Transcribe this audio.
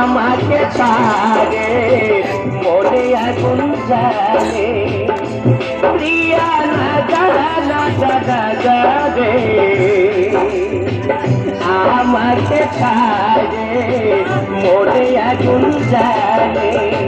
আমাকে তারে মনে আগুন জালে প্রিয়া না জানা জানা যাবে আমাকে ছাড়ে মনে আগুন জালে